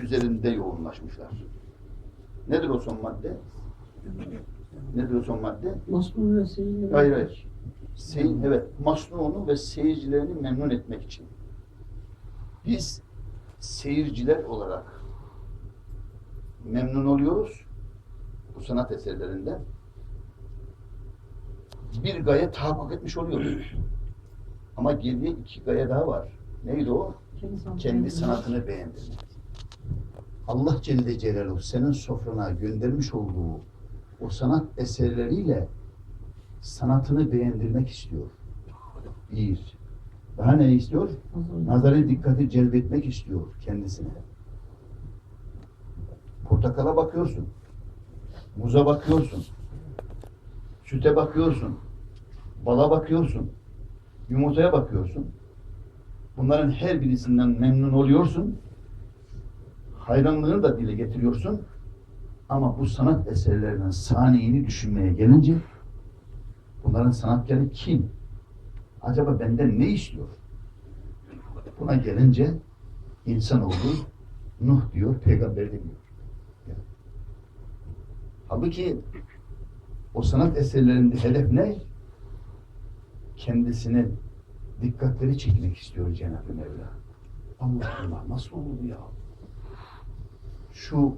üzerinde yoğunlaşmışlar. Nedir o son madde? Nedir o son madde? Masmun ve seyirli. Hayır hayır. Sey, evet, masnuğunu ve seyircilerini memnun etmek için. Biz seyirciler olarak memnun oluyoruz bu sanat eserlerinden. Bir gaye tahakkuk etmiş oluyoruz. Ama geriye iki gaye daha var. Neydi o? Kendi sanatını, Kendi sanatını beğendirmek. Allah Celle Celaluhu senin sofrana göndermiş olduğu o sanat eserleriyle sanatını beğendirmek istiyor. Bir. Daha ne istiyor? Nazarı dikkati celbetmek istiyor kendisine. Portakala bakıyorsun. Muza bakıyorsun. Süte bakıyorsun. Bala bakıyorsun. Yumurtaya bakıyorsun. Bunların her birisinden memnun oluyorsun. Hayranlığını da dile getiriyorsun. Ama bu sanat eserlerinin saniyeini düşünmeye gelince bunların sanatkarı kim? Acaba benden ne istiyor? Buna gelince insanoğlu Nuh diyor, peygamber demiyor. Ya. Halbuki o sanat eserlerinde hedef ne? Kendisine dikkatleri çekmek istiyor Cenab-ı Mevla. Allah Allah nasıl oldu ya? Şu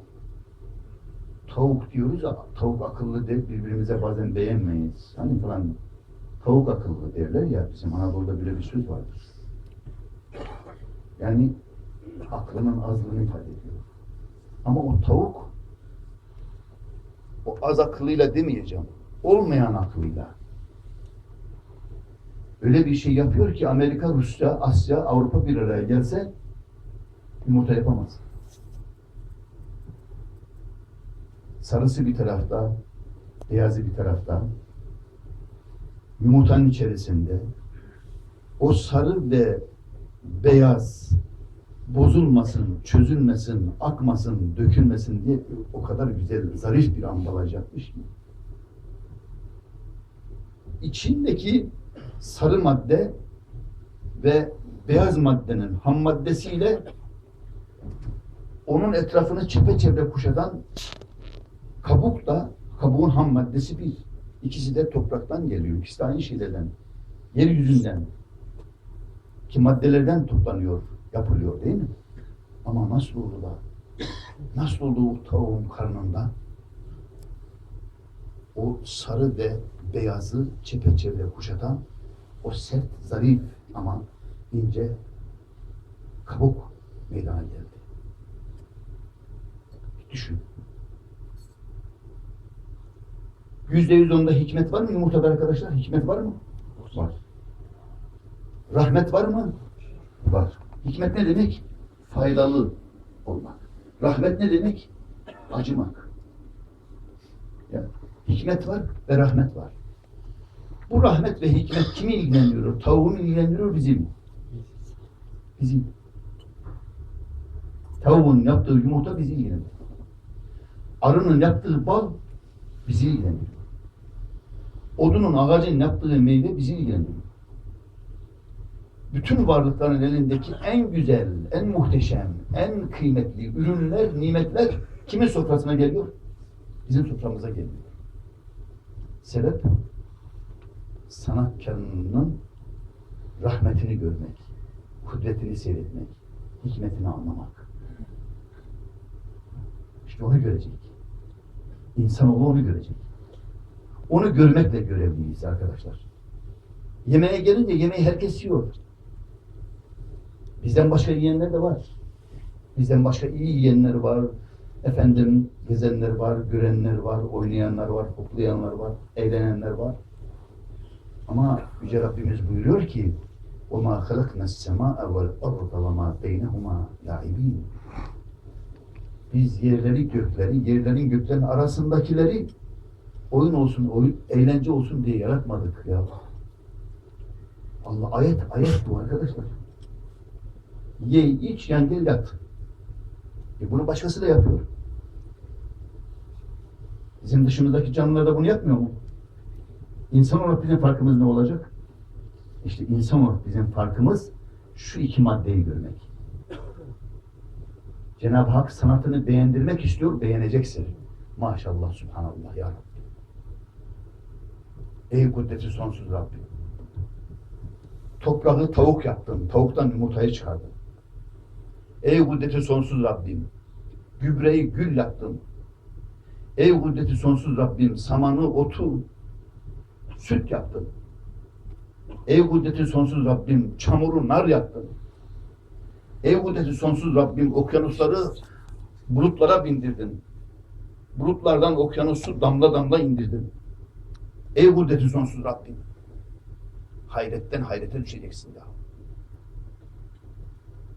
tavuk diyoruz ya, tavuk akıllı de birbirimize bazen beğenmeyiz. Hani falan tavuk akıllı derler ya, bizim Anadolu'da böyle bir söz vardır. Yani aklının azlığını ifade ediyor. Ama o tavuk o az akıllıyla demeyeceğim. Olmayan aklıyla. Öyle bir şey yapıyor ki Amerika, Rusya, Asya, Avrupa bir araya gelse yumurta yapamaz. Sarısı bir tarafta, beyazı bir tarafta. Yumurtanın içerisinde o sarı ve beyaz bozulmasın, çözülmesin, akmasın, dökülmesin diye o kadar güzel, zarif bir ambalaj yapmış ki. İçindeki sarı madde ve beyaz maddenin ham maddesiyle onun etrafını çepeçevre kuşatan kabuk da kabuğun ham maddesi bir. İkisi de topraktan geliyor. İkisi de aynı şeylerden. Yeryüzünden ki maddelerden toplanıyor, yapılıyor değil mi? Ama nasıl oldu da? Nasıl oldu o tavuğun karnında? O sarı ve beyazı çepeçevre kuşatan o sert, zarif ama ince kabuk meydana geldi. Düşün. Yüzde yüz onda hikmet var mı yumurtada arkadaşlar? Hikmet var mı? Var. Rahmet var mı? Var. Hikmet ne demek? Faydalı olmak. Rahmet ne demek? Acımak. Yani hikmet var ve rahmet var. Bu rahmet ve hikmet kimi ilgilendiriyor? Tavuğu mu ilgilendiriyor bizi mi? Bizi. Tavuğun yaptığı yumurta bizi ilgilendiriyor. Arının yaptığı bal bizi ilgilendiriyor. Odunun, ağacın yaptığı meyve bizi ilgilendiriyor. Bütün varlıkların elindeki en güzel, en muhteşem, en kıymetli ürünler, nimetler kimin sofrasına geliyor? Bizim soframıza geliyor. Sebep? Sanatkarının rahmetini görmek, kudretini seyretmek, hikmetini anlamak. İşte onu görecek. İnsanoğlu onu görecek. Onu görmekle görevliyiz arkadaşlar. Yemeğe gelince yemeği herkes yiyor. Bizden başka yiyenler de var. Bizden başka iyi yiyenler var. Efendim gezenler var, görenler var, oynayanlar var, koklayanlar var, eğlenenler var. Ama Yüce Rabbimiz buyuruyor ki وَمَا خَلَقْنَا السَّمَاءَ وَالْأَرْضَ وَمَا بَيْنَهُمَا لَعِبِينَ Biz yerleri, gökleri, yerlerin göklerin arasındakileri oyun olsun, oyun, eğlence olsun diye yaratmadık ya. Allah ayet, ayet bu arkadaşlar. Ye, iç, yan yat. E bunu başkası da yapıyor. Bizim dışımızdaki canlılar da bunu yapmıyor mu? İnsan olarak bizim farkımız ne olacak? İşte insan olarak bizim farkımız şu iki maddeyi görmek. Cenab-ı Hak sanatını beğendirmek istiyor, beğeneceksin. Maşallah, subhanallah ya Rabbi. Ey kudreti sonsuz Rabbim. Toprağı tavuk yaptın, tavuktan yumurtayı çıkardın. Ey kudreti sonsuz Rabbim. Gübreyi gül yaptın. Ey kudreti sonsuz Rabbim, samanı, otu, süt yaptın. Ey kudreti sonsuz Rabbim, çamuru nar yaptın. Ey kudreti sonsuz Rabbim, okyanusları bulutlara bindirdin. Bulutlardan okyanusu damla damla indirdin. Ey kudreti sonsuz Rabbim. Hayretten hayrete düşeceksin ya.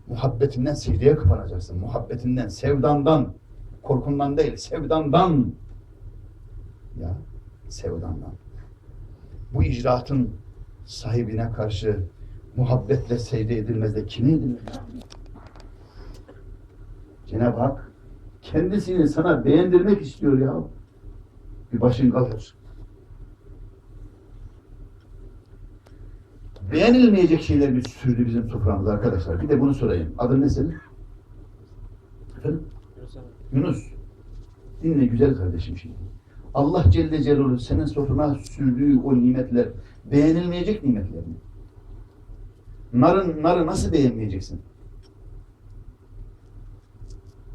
Muhabbetinden secdeye kapanacaksın. Muhabbetinden, sevdandan, korkundan değil, sevdandan. Ya, sevdandan. Bu icraatın sahibine karşı muhabbetle secde edilmez de kime edilir? Cenab-ı Hak kendisini sana beğendirmek istiyor ya. Bir başın kalır. Beğenilmeyecek şeyler bir sürdü bizim soframıza arkadaşlar. Bir de bunu sorayım. Adın ne senin? Efendim? Yunus. Dinle güzel kardeşim şimdi. Allah Celle Celaluhu senin sofrana sürdüğü o nimetler beğenilmeyecek nimetler mi? Narın, narı nasıl beğenmeyeceksin?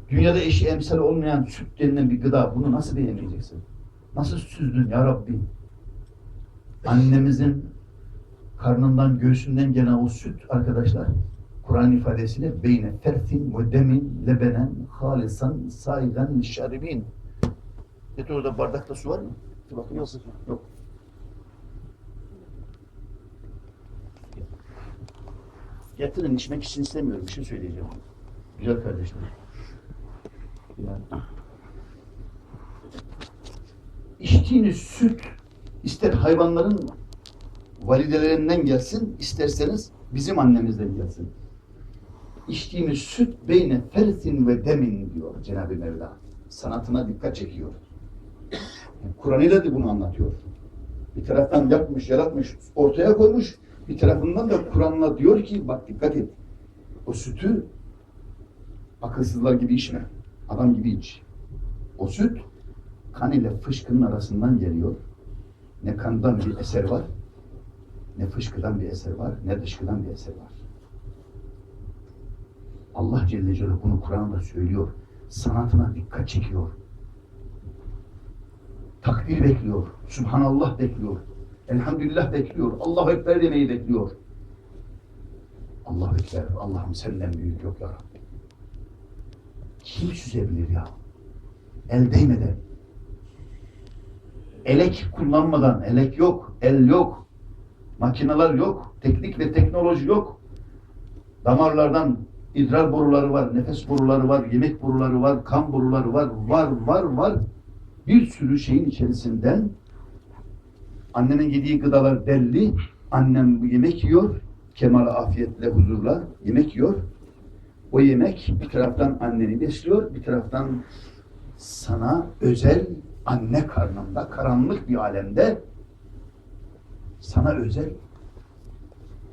Dünyada eşi emsal olmayan süt denilen bir gıda bunu nasıl beğenmeyeceksin? Nasıl süzdün ya Rabbi? Annemizin karnından göğsünden gelen o süt arkadaşlar Kur'an ifadesiyle beyne fertin ve demin lebenen halisan sailen şaribin. Getir orada bardakta su var mı? Bir bakın yok. Yok. Getirin içmek için istemiyorum. Bir şey söyleyeceğim. Güzel kardeşim. Yani. İçtiğiniz süt ister hayvanların validelerinden gelsin, isterseniz bizim annemizden gelsin. İçtiğimiz süt beyne fersin ve demin diyor Cenab-ı Mevla. Sanatına dikkat çekiyor. Yani Kur'an'ıyla da bunu anlatıyor. Bir taraftan yapmış, yaratmış, ortaya koymuş. Bir tarafından da Kur'an'la diyor ki bak dikkat et. O sütü akılsızlar gibi içme. Adam gibi iç. O süt kan ile fışkının arasından geliyor. Ne kandan bir eser var, ne fışkıdan bir eser var, ne dışkıdan bir eser var. Allah Celle Celaluhu bunu Kur'an'da söylüyor. Sanatına dikkat çekiyor. Takdir bekliyor. Subhanallah bekliyor. Elhamdülillah bekliyor. Allahu Ekber demeyi bekliyor. Allahu Ekber. Allah'ım senden büyük yok ya. Kim süzebilir ya? El değmeden. Elek kullanmadan, elek yok, el yok, makineler yok, teknik ve teknoloji yok. Damarlardan idrar boruları var, nefes boruları var, yemek boruları var, kan boruları var, var, var, var. Bir sürü şeyin içerisinden annenin yediği gıdalar belli. Annem yemek yiyor, kemal afiyetle, huzurla yemek yiyor. O yemek bir taraftan anneni besliyor, bir taraftan sana özel anne karnında, karanlık bir alemde sana özel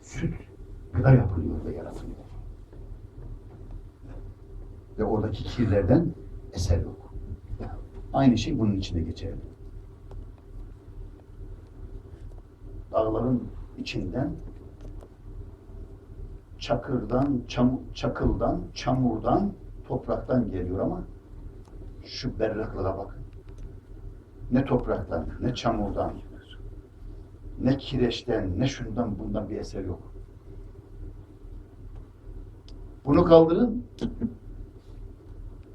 süt gıda yapılıyor ve yaratılıyor. Ve oradaki kirlerden eser yok. Aynı şey bunun içinde geçerli. Dağların içinden çakırdan, çam, çakıldan, çamurdan, topraktan geliyor ama şu berraklığa bakın. Ne topraktan, ne çamurdan, ne kireçten, ne şundan bundan bir eser yok. Bunu kaldırın.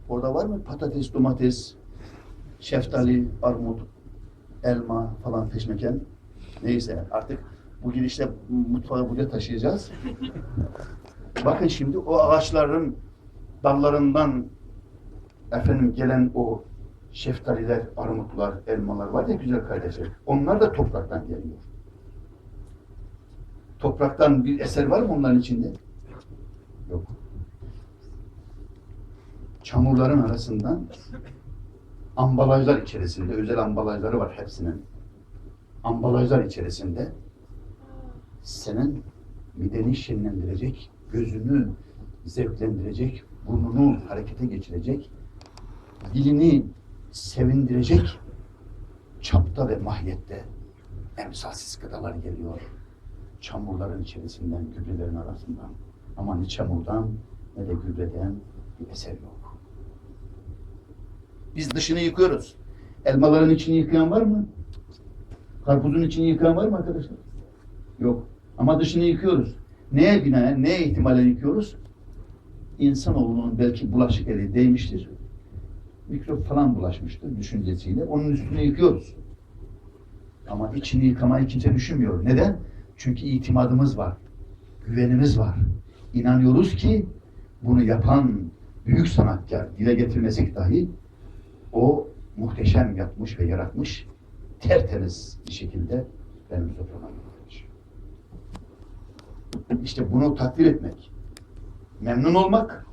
Orada var mı patates, domates, şeftali, armut, elma falan peşmeken? Neyse artık bu girişte mutfağı buraya taşıyacağız. Bakın şimdi o ağaçların dallarından efendim gelen o şeftaliler, armutlar, elmalar var ya güzel kardeşler. Onlar da topraktan geliyor. Topraktan bir eser var mı onların içinde? Yok. Çamurların arasından ambalajlar içerisinde, özel ambalajları var hepsinin. Ambalajlar içerisinde senin mideni şenlendirecek, gözünü zevklendirecek burnunu harekete geçirecek, dilini sevindirecek çapta ve mahiyette emsalsiz gıdalar geliyor. Çamurların içerisinden, gübrelerin arasından. Ama ne çamurdan ne de gübreden bir eser yok. Biz dışını yıkıyoruz. Elmaların içini yıkayan var mı? Karpuzun içini yıkayan var mı arkadaşlar? Yok. Ama dışını yıkıyoruz. Neye binaen, neye ihtimalen yıkıyoruz? İnsanoğlunun belki bulaşık eli değmiştir. Mikrop falan bulaşmıştır düşüncesiyle. Onun üstünü yıkıyoruz. Ama içini yıkamayı kimse düşünmüyor. Neden? Çünkü itimadımız var. Güvenimiz var. İnanıyoruz ki bunu yapan büyük sanatkar dile getirmesek dahi o muhteşem yapmış ve yaratmış tertemiz bir şekilde benim soframa getirmiş. İşte bunu takdir etmek, memnun olmak